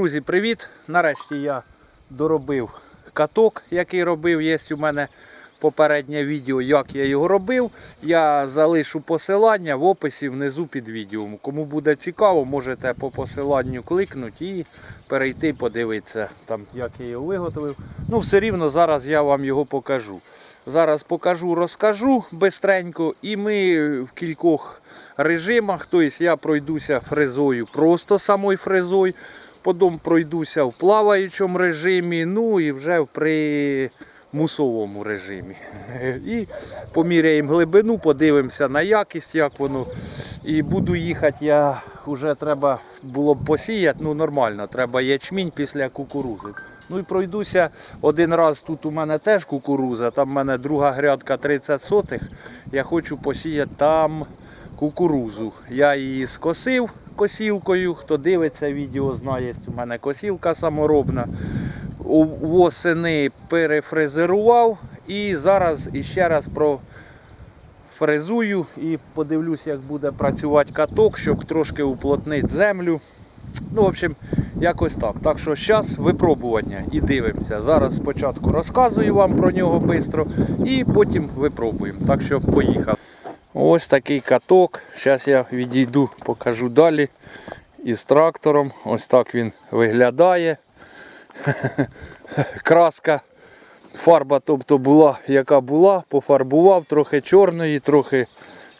Друзі, привіт! Нарешті я доробив каток, який робив. Є у мене попереднє відео, як я його робив. Я залишу посилання в описі внизу під відео. Кому буде цікаво, можете по посиланню кликнути і перейти, подивитися, там, як я його виготовив. Ну, все рівно зараз я вам його покажу. Зараз покажу, розкажу бистренько, і ми в кількох режимах. Тобто я пройдуся фрезою, просто самою фрезою, потім пройдуся в плаваючому режимі, ну і вже в примусовому режимі. І поміряємо глибину, подивимося на якість, як воно. І буду їхати, я вже треба було б посіяти, ну нормально, треба ячмінь після кукурузи. Ну і пройдуся один раз тут у мене теж кукуруза, там в мене друга грядка 30 сотих. Я хочу посіяти там кукурузу. Я її скосив косілкою. Хто дивиться відео, знає, у мене косілка саморобна. Восени перефрезерував і зараз іще раз про фрезую і подивлюсь, як буде працювати каток, щоб трошки уплотнити землю. Ну, в общем, якось так. Так що зараз випробування і дивимося. Зараз спочатку розказую вам про нього швидко і потім випробуємо. Так що поїхав. Ось такий каток. Зараз я відійду, покажу далі із трактором. Ось так він виглядає. Краска фарба, тобто була, яка була, пофарбував трохи чорної, трохи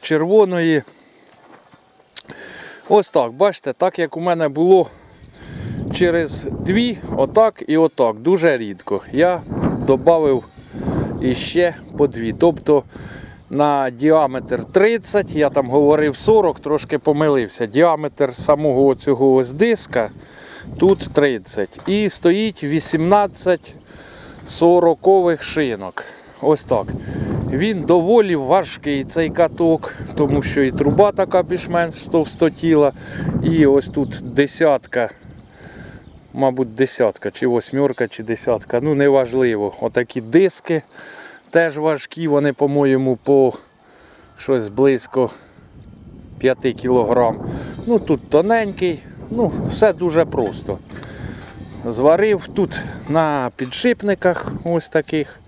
червоної. Ось так, бачите, так як у мене було через дві, отак і отак, дуже рідко. Я додав іще по дві. Тобто на діаметр 30, я там говорив 40, трошки помилився. Діаметр самого цього ось диска тут 30. І стоїть 18 сорокових шинок. Ось так. Він доволі важкий цей каток, тому що і труба така більш-менш товстотіла. І ось тут десятка, мабуть, десятка, чи восьмерка, чи десятка, ну неважливо. Отакі диски теж важкі, вони, по-моєму, по щось близько 5 кілограм. Ну тут тоненький, ну все дуже просто. Зварив тут на підшипниках ось таких.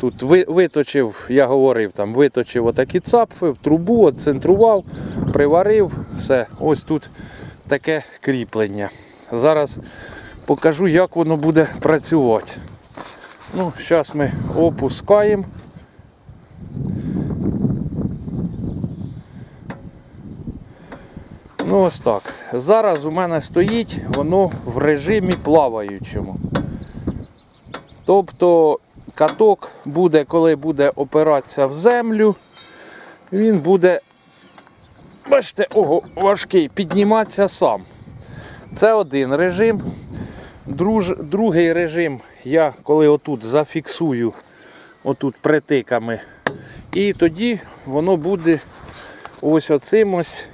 Тут виточив, я говорив, там виточив отакі цапфи, в трубу, отцентрував, приварив, все. Ось тут таке кріплення. Зараз покажу, як воно буде працювати. Ну, зараз ми опускаємо. Ну ось так. Зараз у мене стоїть воно в режимі плаваючому. Тобто каток буде, коли буде опиратися в землю, він буде, бачите, ого, важкий, підніматися сам. Це один режим. Друж, другий режим я коли отут зафіксую отут притиками. І тоді воно буде ось оцим ось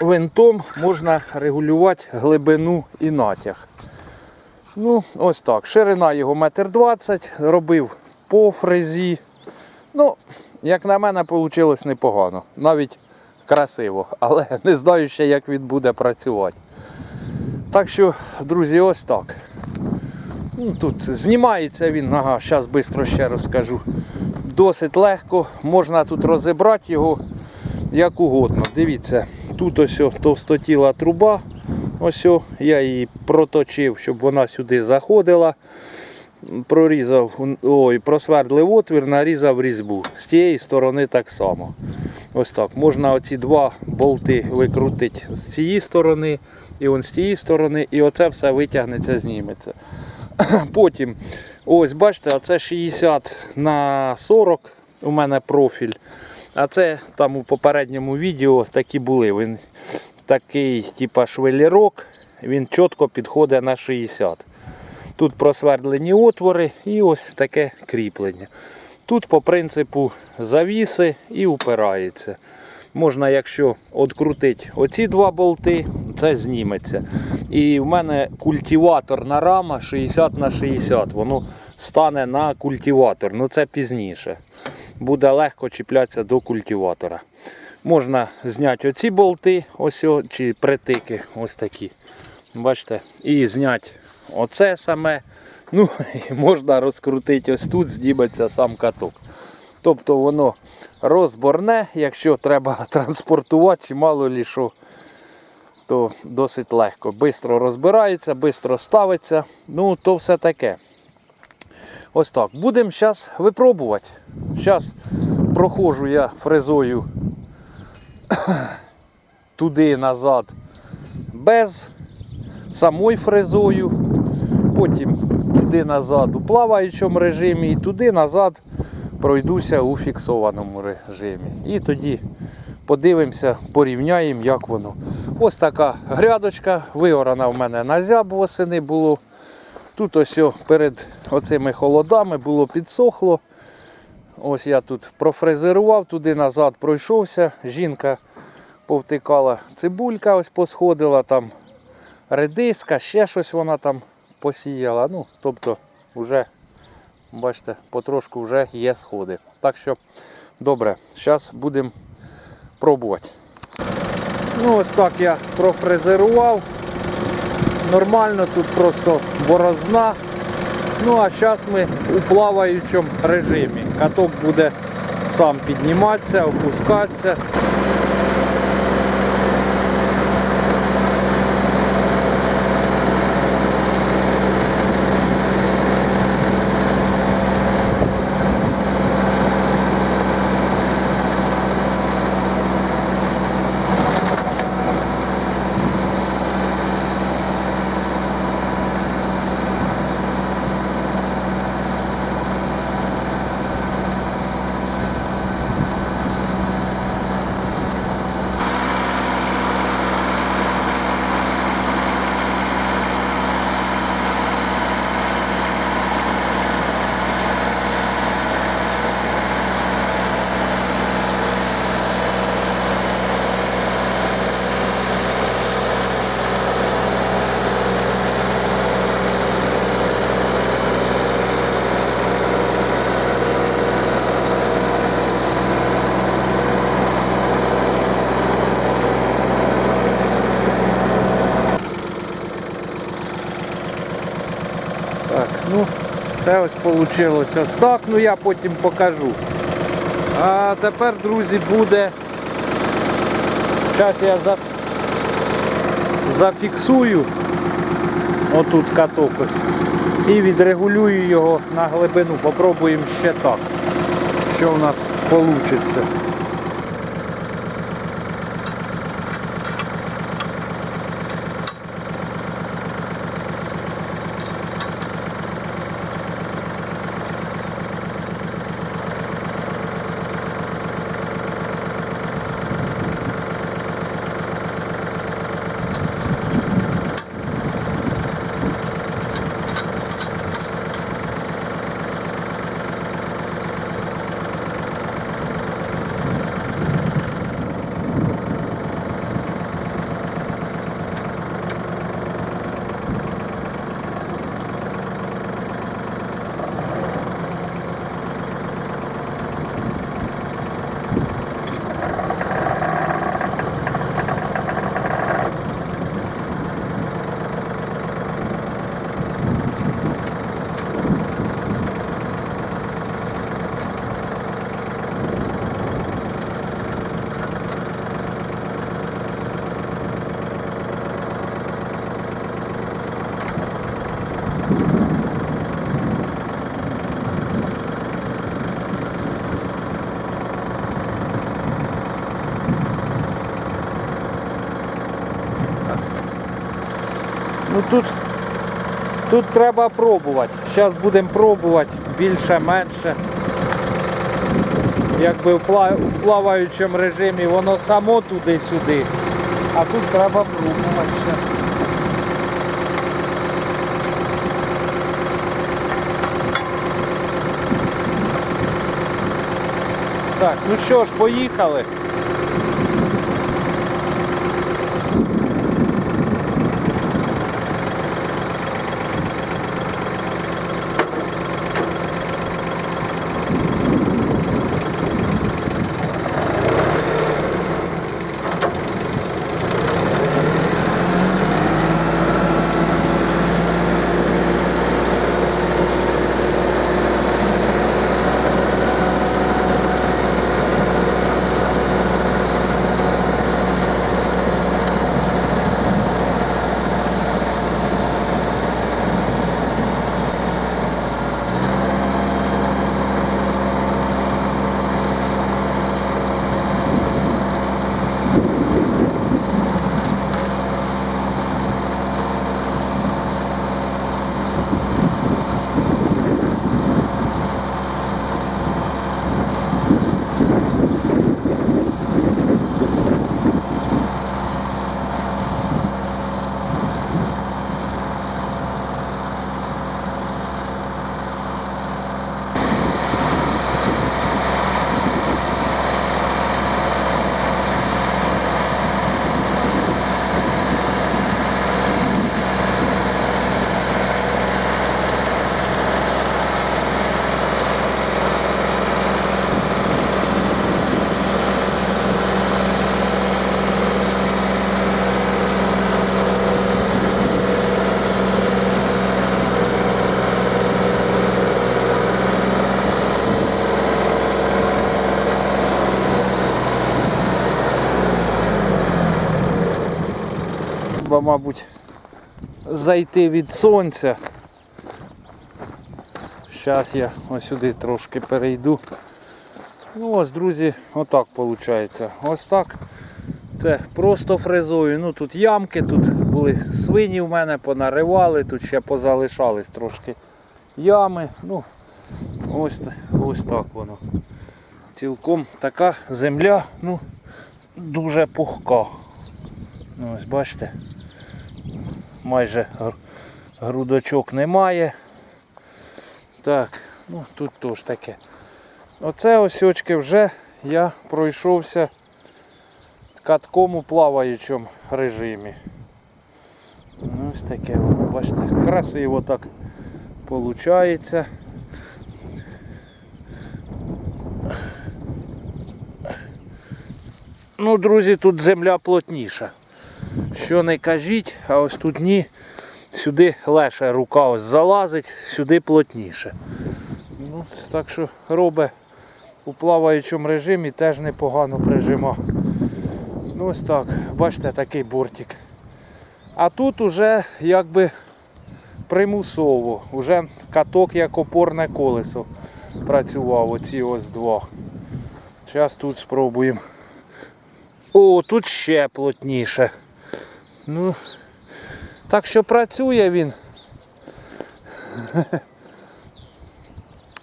винтом можна регулювати глибину і натяг. Ну, ось так. Ширина його метр двадцять, робив по фрезі. Ну, як на мене, вийшло непогано. Навіть красиво, але не знаю ще, як він буде працювати. Так що, друзі, ось так. Ну, тут знімається він, ага, зараз швидко ще розкажу. Досить легко, можна тут розібрати його як угодно. Дивіться, тут ось товстотіла труба. Ось я її проточив, щоб вона сюди заходила. Прорізав, ой, просвердлив отвір, нарізав різьбу. З цієї сторони так само. Ось так. Можна оці два болти викрутити з цієї сторони і он з цієї сторони, і оце все витягнеться, зніметься. Потім, ось бачите, оце 60 на 40 у мене профіль. А це там у попередньому відео такі були. Він такий, типа швелірок, він чітко підходить на 60. Тут просвердлені отвори і ось таке кріплення. Тут по принципу завіси і упирається. Можна, якщо відкрутити оці два болти, це зніметься. І в мене культиваторна рама 60 на 60. Воно стане на культиватор. Ну це пізніше. Буде легко чіплятися до культиватора. Можна зняти оці болти, ось чи притики, ось такі. Бачите, і зняти оце саме. Ну, і можна розкрутити ось тут, здібеться сам каток. Тобто воно розборне, якщо треба транспортувати, чи мало лі що, то досить легко. Бистро розбирається, бистро ставиться. Ну, то все таке. Ось так. Будемо зараз випробувати. Зараз проходжу я фрезою туди назад без самою фрезою. Потім туди назад у плаваючому режимі і туди назад пройдуся у фіксованому режимі. І тоді подивимося, порівняємо, як воно. Ось така грядочка, виорана в мене на зяб восени було. Тут ось перед оцими холодами було підсохло. Ось я тут профрезерував, туди назад пройшовся. Жінка повтикала цибулька, ось посходила, там редиска, ще щось вона там посіяла. Ну, тобто, вже, бачите, потрошку вже є сходи. Так що, добре, зараз будемо пробувати. Ну, ось так я профрезерував. Нормально, тут просто борозна. Ну а зараз ми у плаваючому режимі. Каток буде сам підніматися, опускатися. Це ось вийшло стак, ну я потім покажу. А тепер, друзі, буде. Зараз я за... зафіксую отут каток. І відрегулюю його на глибину. Попробуємо ще так. Що у нас вийде. Ну тут, тут треба пробувати. Зараз будемо пробувати більше, менше. Якби в плаваючому режимі воно само туди-сюди. А тут треба пробувати ще. Так, ну що ж, поїхали. Мабуть, зайти від сонця. Зараз я ось сюди трошки перейду. Ну ось, друзі, отак виходить. Ось так. Це просто фрезою. Ну тут ямки, тут були свині в мене, понаривали, тут ще позалишались трошки ями. Ну, ось, ось так воно. Цілком така земля, ну, дуже пухка. Ну, ось бачите, майже грудочок немає. Так, ну тут теж таке. Оце ось вже я пройшовся катком у плаваючому режимі. Ну, ось таке бачите, красиво так виходить. Ну, друзі, тут земля плотніша. Що не кажіть, а ось тут ні. Сюди легше рука ось залазить, сюди плотніше. Ну, так що робить у плаваючому режимі теж непогано прижима. Ну ось так, бачите, такий бортик. А тут уже якби примусово, уже каток як опорне колесо працював, оці ось два. Зараз тут спробуємо. О, тут ще плотніше. Ну, так що працює він.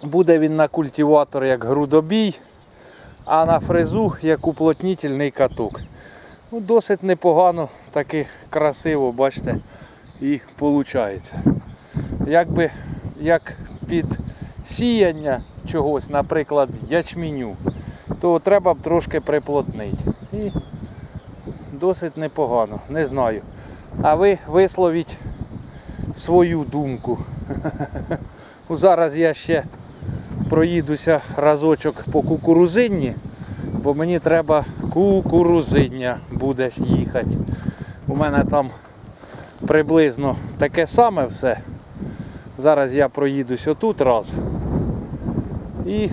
Буде він на культиватор як грудобій, а на фрезу як уплотнительний каток. Ну, досить непогано, таки красиво, бачите, і виходить. Якби як під сіяння чогось, наприклад, ячменю, то треба б трошки приплотнити. І досить непогано, не знаю. А ви висловіть свою думку. Ну, Зараз я ще проїдуся разочок по кукурузинні, бо мені треба кукурузиння буде їхати. У мене там приблизно таке саме все. Зараз я проїдусь отут раз. І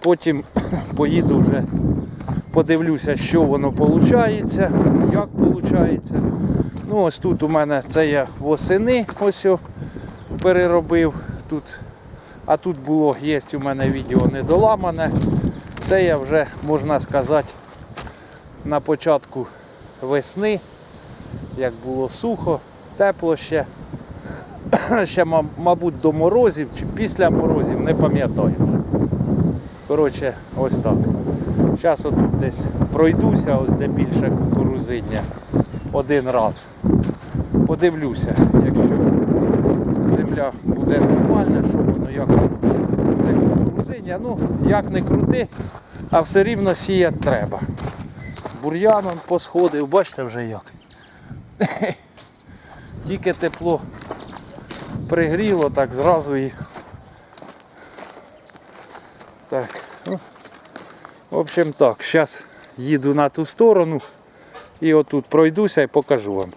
потім поїду вже, подивлюся, що воно виходить, як виходить. Ну ось тут у мене це я восени ось переробив тут. А тут було, є у мене відео недоламане. Це я вже, можна сказати, на початку весни, як було сухо, тепло ще. Ще, мабуть, до морозів чи після морозів, не пам'ятаю. Коротше, ось так. Зараз отут десь пройдуся, ось де більше кукурузиння один раз. Подивлюся, якщо земля буде нормальна, що воно як це кукурузиння. Ну, як не крути, а все рівно сіяти треба. Бур'яном посходив, бачите вже як. Тільки тепло пригріло, так зразу і. Так. В общем так, зараз їду на ту сторону і отут пройдуся і покажу вам.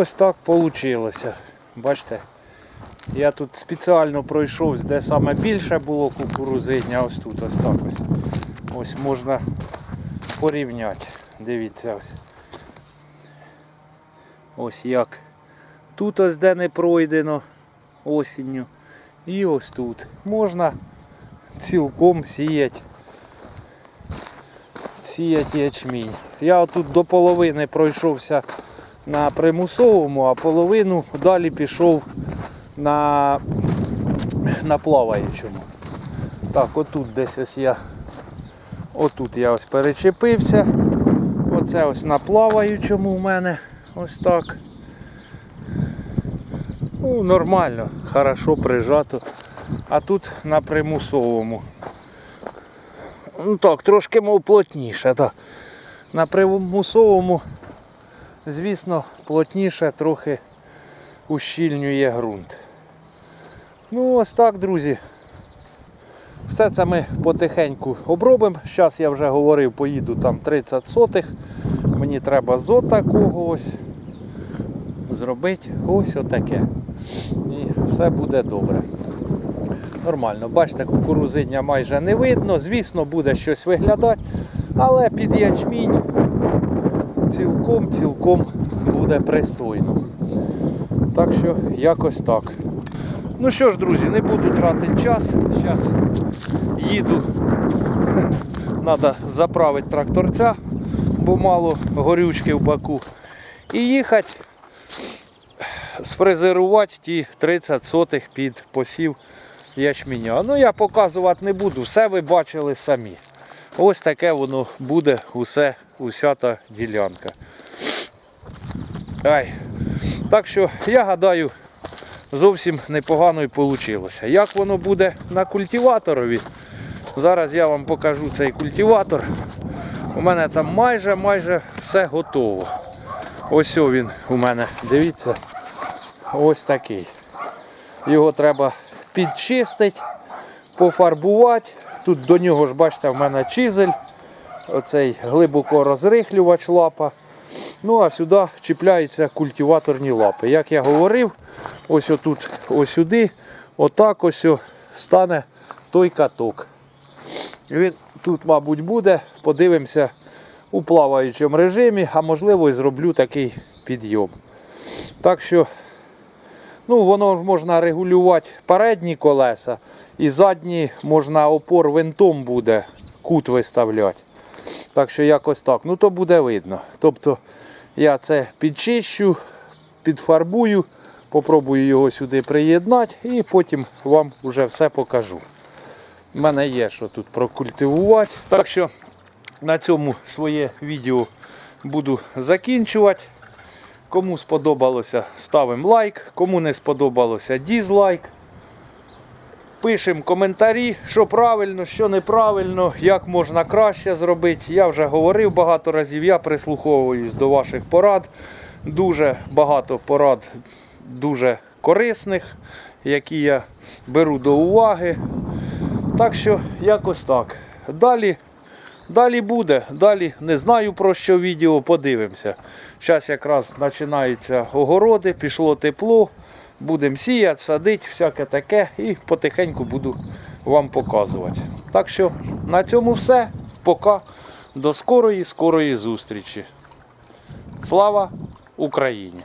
Ось так вийшло. Бачите, я тут спеціально пройшов, де саме більше було кукурузиння, ось тут ось так ось. Ось можна порівняти. Дивіться ось. Ось як. Тут ось де не пройдено осінню. І ось тут. Можна цілком сіяти. Сіяти ячмінь. Я отут до половини пройшовся на примусовому, а половину далі пішов на, на плаваючому. Так, отут десь ось я. Отут я ось перечепився. Оце ось на плаваючому в мене. Ось так. Ну, нормально, хорошо прижато. А тут на примусовому. Ну так, трошки мов плотніше, так. На примусовому, звісно, плотніше трохи ущільнює ґрунт. Ну, ось так, друзі. Все це ми потихеньку обробимо. Зараз я вже говорив, поїду там 30 сотих. Мені треба з отакого ось зробити ось отаке. І все буде добре. Нормально, бачите, кукурузиння майже не видно. Звісно, буде щось виглядати, але під ячмінь цілком цілком буде пристойно. Так що якось так. Ну що ж, друзі, не буду тратити час. Зараз їду. Треба заправити тракторця, бо мало горючки в баку. І їхати сфрезерувати ті 30 сотих під посів ячменя. Ну я показувати не буду, все ви бачили самі. Ось таке воно буде усе, уся та ділянка. Ай. Так що я гадаю, зовсім непогано і вийшло. Як воно буде на культиваторові? Зараз я вам покажу цей культиватор. У мене там майже майже все готово. Ось він у мене, дивіться, ось такий. Його треба підчистити, пофарбувати. Тут до нього ж бачите, в мене чизель, оцей глибоко розрихлювач лапа. Ну а сюди чіпляються культиваторні лапи. Як я говорив, ось отут, ось сюди, отак ось стане той каток. Він тут, мабуть, буде. Подивимося у плаваючому режимі, а можливо і зроблю такий підйом. Так що, ну, воно можна регулювати передні колеса і задні можна опор винтом буде кут виставляти. Так що якось так. Ну то буде видно. Тобто я це підчищу, підфарбую, попробую його сюди приєднати і потім вам вже все покажу. У мене є що тут прокультивувати. Так що на цьому своє відео буду закінчувати. Кому сподобалося, ставимо лайк. Кому не сподобалося, дізлайк. Пишемо коментарі, що правильно, що неправильно, як можна краще зробити. Я вже говорив багато разів, я прислуховуюсь до ваших порад. Дуже багато порад, дуже корисних, які я беру до уваги. Так що якось так. Далі, далі буде. Далі не знаю про що відео, подивимося. Зараз якраз починаються огороди, пішло тепло. Будемо сіяти, садити, всяке таке і потихеньку буду вам показувати. Так що на цьому все. Пока. До скорої, скорої зустрічі. Слава Україні!